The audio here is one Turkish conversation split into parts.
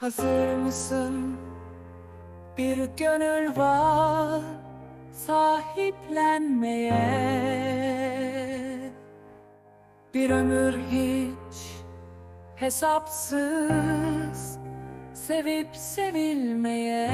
Hazır mısın? Bir gönül var sahiplenmeye Bir ömür hiç hesapsız Sevip sevilmeye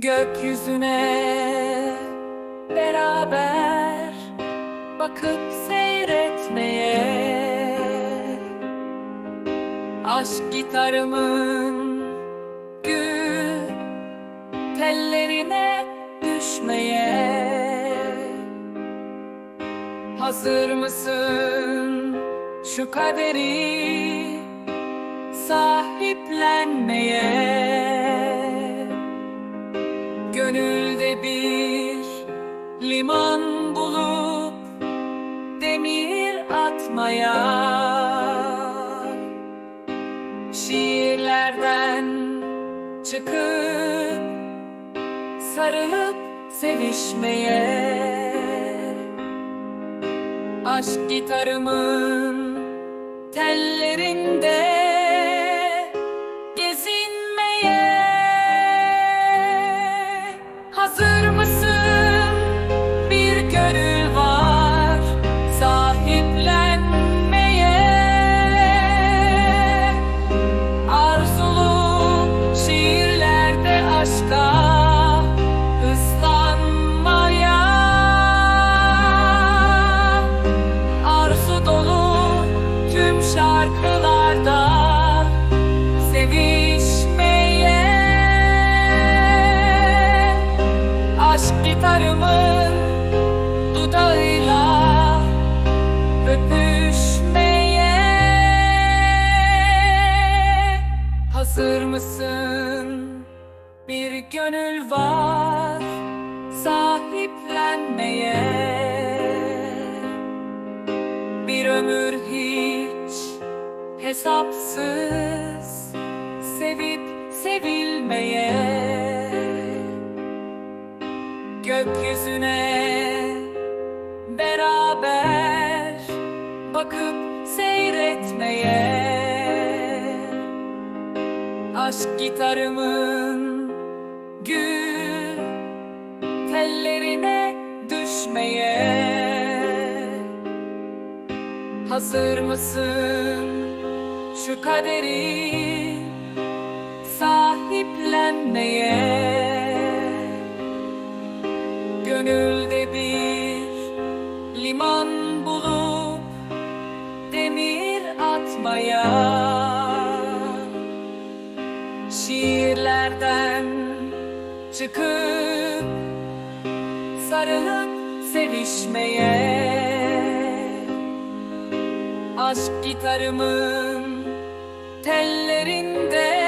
Gökyüzüne beraber bakıp seyretmeye Aşk gitarımın gül tellerine düşmeye Hazır mısın şu kaderi sahiplenmeye? Gönülde bir liman bulup demir atmaya. Şiirlerden çıkıp sarılıp sevişmeye. Aşk gitarımın tellerinde Hazır mısın? Bir gönül var sahiplenmeye. Bir ömür hiç hesapsız sevip sevilmeye Gökyüzüne beraber bakıp seyretmeye Aşk gitarımın gül tellerine düşmeye Hazır mısın şu kaderi sahiplenmeye? Gönülde bir liman bulup demir atmaya Şiirlerden çıkıp sarılıp sevişmeye Aşk gitarımın tellerinde